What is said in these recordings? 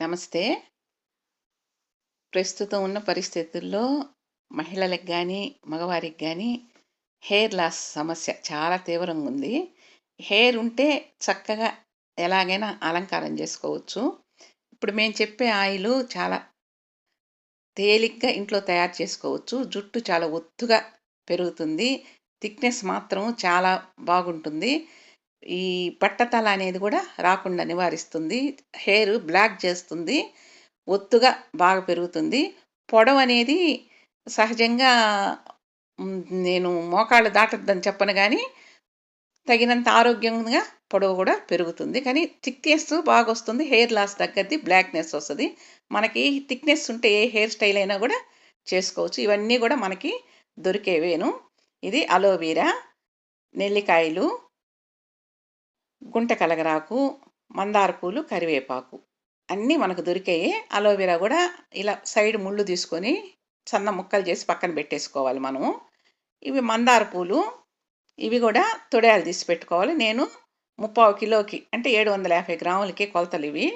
నమస్తే. ప్రస్తుతం ఉన్న పరిస్థితుల్లో మహిళలకు కానీ మగవారికి కానీ హెయిర్ లాస్ సమస్య చాలా తీవ్రంగా ఉంది హెయిర్ ఉంటే చక్కగా ఎలాగైనా అలంకారం చేసుకోవచ్చు ఇప్పుడు మేము చెప్పే ఆయిలు చాలా తేలిగ్గా ఇంట్లో తయారు చేసుకోవచ్చు. జుట్టు చాలా ఒత్తుగా పెరుగుతుంది. థిక్‌నెస్ మాత్రం చాలా బాగుంటుంది. ఈ పట్టతల అనేది కూడా రాకుండా నివారిస్తుంది. హెయిర్ బ్లాక్ చేస్తుంది ఒత్తుగా బాగా పెరుగుతుంది. పొడవనేది సహజంగా నేను మోకాళ్ళు దాటద్దని చెప్పను కానీ తగినంత ఆరోగ్యంగా పొడవు కూడా పెరుగుతుంది. కానీ థిక్‌నెస్ బాగొస్తుంది. హెయిర్ లాస్ తగ్గద్ది బ్లాక్‌నెస్ వస్తుంది మనకి థిక్‌నెస్ ఉంటే ఏ హెయిర్ స్టైల్ అయినా కూడా చేసుకోవచ్చు. ఇవన్నీ కూడా మనకి దొరికేవేను. ఇది అలోవీరా, నెల్లికాయలు గుంట కలగరాకు, మందార పూలు, కరివేపాకు అన్నీ మనకు దొరికాయి అలోవెరా కూడా ఇలా సైడ్ ముళ్ళు తీసుకొని సన్న ముక్కలు చేసి పక్కన పెట్టేసుకోవాలి మనము. ఇవి మందార పూలు. ఇవి కూడా తొడయాలు తీసి పెట్టుకోవాలి. నేను ముప్పావు కిలోకి అంటే 750 గ్రాములకి కొలతలివి.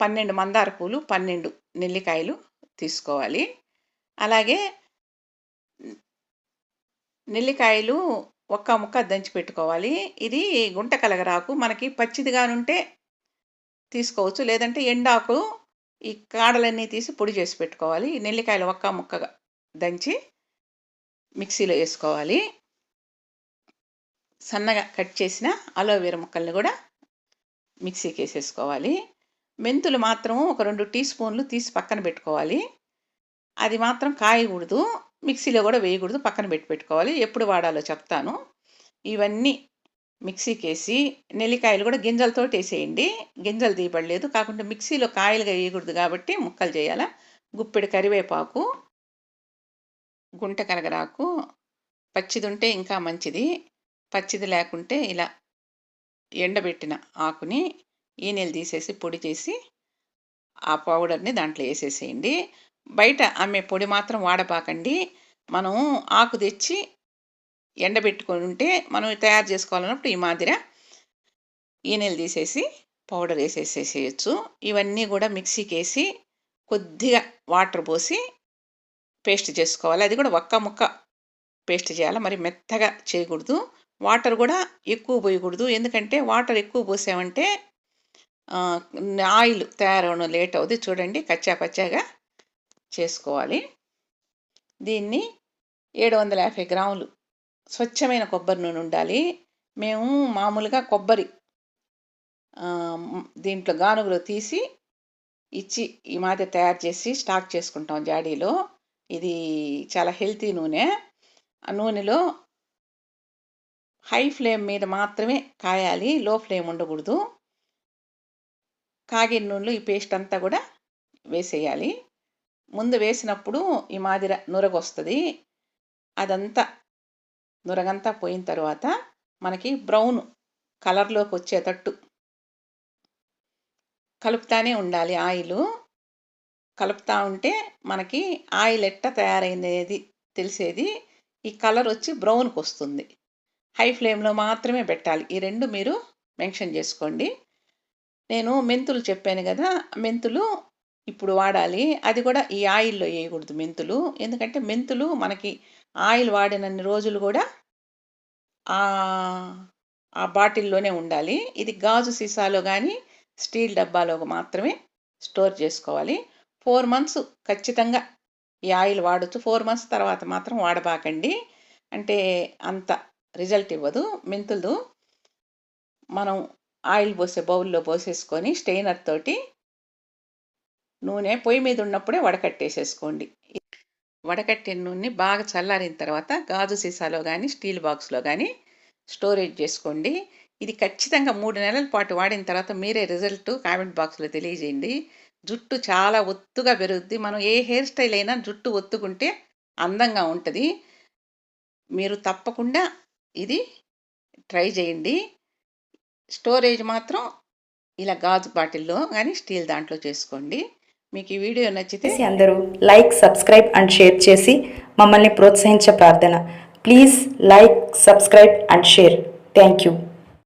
12 మందార పూలు, 12 నెల్లికాయలు తీసుకోవాలి. అలాగే నెల్లికాయలు ఒక్క ముక్క దంచి పెట్టుకోవాలి. ఇది గుంట కలగరాకు మనకి పచ్చిదిగానుంటే తీసుకోవచ్చు. లేదంటే ఎండాకు ఈ కాడలన్నీ తీసి పొడి చేసి పెట్టుకోవాలి. నెల్లికాయలు ఒక్క ముక్కగా దంచి మిక్సీలో వేసుకోవాలి సన్నగా కట్ చేసిన అలోవెరా ముక్కల్ని మిక్సీకి వేసేసుకోవాలి మెంతులు మాత్రం ఒక రెండు టీ స్పూన్లు తీసి పక్కన పెట్టుకోవాలి. అది మాత్రం కాయకూడదు మిక్సీలో కూడా వేయకూడదు పక్కన పెట్టి పెట్టుకోవాలి. ఎప్పుడు వాడాలో చెప్తాను. ఇవన్నీ మిక్సీకి వేసి నెల్లికాయలు కూడా గింజలతో వేసేయండి గింజలు తీయబడలేదు. కాకుండా మిక్సీలో కాయలుగా వేయకూడదు కాబట్టి ముక్కలు చేయాలా గుప్పెడు కరివేపాకు గుంట కనగరాకు పచ్చిది ఉంటే ఇంకా మంచిది. పచ్చిది లేకుంటే ఇలా ఎండబెట్టిన ఆకుని ఈనెలు తీసేసి పొడి చేసి ఆ పౌడర్‌ని దాంట్లో వేసేసేయండి బయట అమ్మే పొడి మాత్రం వాడబాకండి. మనం ఆకు తెచ్చి ఎండబెట్టుకొనుంటే మనం తయారు చేసుకోవాలన్నప్పుడు ఈ మాదిర ఈనెలు తీసేసి పౌడర్ వేసేసేసేయచ్చు ఇవన్నీ కూడా మిక్సీకి వేసి కొద్దిగా వాటర్ పోసి పేస్ట్ చేసుకోవాలి. అది కూడా ఒక్క ముక్క పేస్ట్ చేయాలి మరి మెత్తగా చేయకూడదు వాటర్ కూడా ఎక్కువ పోయకూడదు ఎందుకంటే వాటర్ ఎక్కువ పోసామంటే ఆయిల్ తయారవ్వడం లేట్ అవుద్ది. చూడండి కచ్చా పచ్చాగా చేసుకోవాలి. దీన్ని 750 గ్రాములు స్వచ్ఛమైన కొబ్బరి నూనె ఉండాలి. మేము మామూలుగా కొబ్బరి దీంట్లో గానుగలో తీసి ఇచ్చి ఈ మాదిరి తయారు చేసి స్టాక్ చేసుకుంటాం జాడీలో. ఇది చాలా హెల్తీ నూనె. ఆ నూనెలో హై ఫ్లేమ్ మీద మాత్రమే కాయాలి. లో ఫ్లేమ్ ఉండకూడదు కాగిన నూనెలో ఈ పేస్ట్ అంతా కూడా వేసేయాలి. ముందు వేసినప్పుడు ఈ మాదిర నురగొస్తుంది అదంతా నురగంతా పోయిన తర్వాత మనకి బ్రౌన్ కలర్‌లోకొచ్చేతట్టు కలుపుతానే ఉండాలి ఆయిలు. కలుపుతా ఉంటే మనకి ఆయిల్ ఎట్టా తయారైంది తెలిసేది. ఈ కలర్ వచ్చి బ్రౌన్కి వస్తుంది హై ఫ్లేమ్‌లో మాత్రమే పెట్టాలి. ఈ రెండు మీరు మెన్షన్ చేసుకోండి నేను మెంతులు చెప్పాను కదా మెంతులు ఇప్పుడు వాడాలి. అది కూడా ఈ ఆయిల్‌లో వేయకూడదు మెంతులు. ఎందుకంటే మెంతులు మనకి ఆయిల్ వాడినన్ని రోజులు కూడా ఆ బాటిల్‌లోనే ఉండాలి. ఇది గాజు సీసాలో కానీ స్టీల్ డబ్బాలో మాత్రమే స్టోర్ చేసుకోవాలి. ఫోర్ మంత్స్ ఖచ్చితంగా ఈ ఆయిల్ వాడొచ్చు. ఫోర్ మంత్స్ తర్వాత మాత్రం వాడబాకండి. అంటే అంత రిజల్ట్ ఇవ్వదు. మెంతులు మనం ఆయిల్ పోసే బౌల్‌లో పోసేసుకొని స్టెయినర్ తోటి నూనె పొయ్యి మీద ఉన్నప్పుడే వడకట్టేసేసుకోండి. వడకట్టిన నూనె బాగా చల్లారిన తర్వాత గాజు సీసాలో కానీ స్టీల్ బాక్స్‌లో కానీ స్టోరేజ్ చేసుకోండి. ఇది ఖచ్చితంగా మూడు నెలల పాటు వాడిన తర్వాత మీరే రిజల్ట్ కామెంట్ బాక్స్‌లో తెలియజేయండి. జుట్టు చాలా ఒత్తుగా పెరుగుద్ది. మనం ఏ హెయిర్ స్టైల్ అయినా జుట్టు ఒత్తుకుంటే అందంగా ఉంటుంది మీరు తప్పకుండా ఇది ట్రై చేయండి. స్టోరేజ్ మాత్రం ఇలా గాజు బాటిల్‌లో కానీ స్టీల్ దాంట్లో చేసుకోండి. మీకు ఈ వీడియో నచ్చితే అందరూ లైక్ సబ్స్క్రైబ్ అండ్ షేర్ చేసి మమ్మల్ని ప్రోత్సహించే ప్రార్థన. Please like subscribe and share. Thank you.